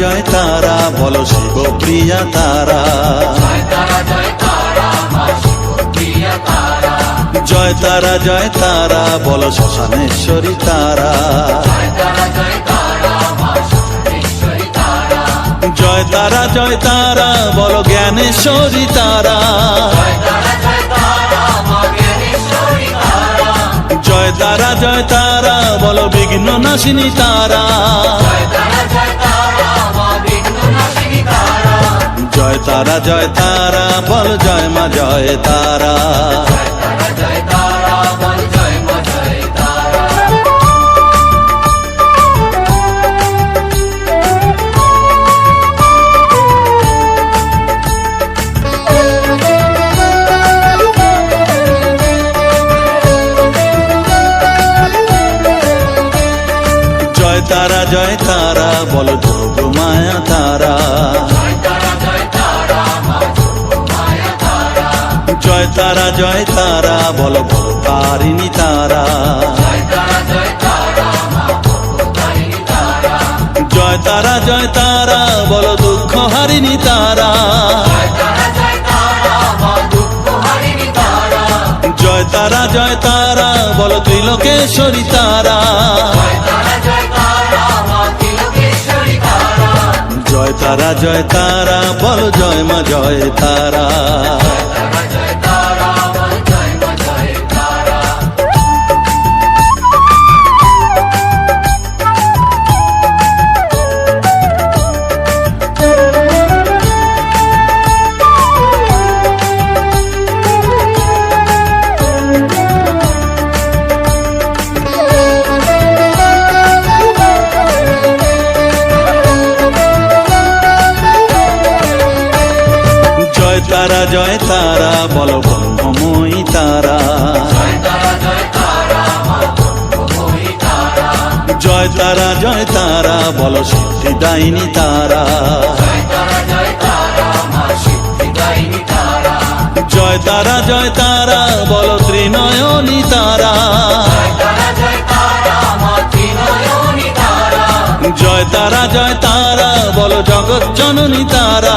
বলো শিব প্রিয়া তারা জয় তারা জয় তারা বলো শ্মশানেশ্বরী তারা জয় তারা জয় তারা বলো জ্ঞানেশ্বরী তারা জয় তারা জয় তারা বলো বিঘ্ন নাশিনী তারা তারা জয় তারা বল জয় মা জয় তারা। জয় তারা জয় তারা বলো যোগ তারা জয় তারা, বলো তারিণী তারা। জয় তারা জয় তারা, বলো দুঃখ হারিণী তারা। জয় তারা জয় তারা, বলো ত্রিলোকেশ্বরী তারা। জয় তারা জয় তারা, বলো জয় মা, জয় তারা। জয় তারা জয় তারা, বলো ব্রহ্মময়ী তারা। জয় তারা জয় তারা, বলো সিদ্ধিদায়িনী তারা। জয় তারা জয় তারা, বলো ত্রিনয়নী তারা। জয় তারা জয় তারা, বলো জগৎ জননী তারা।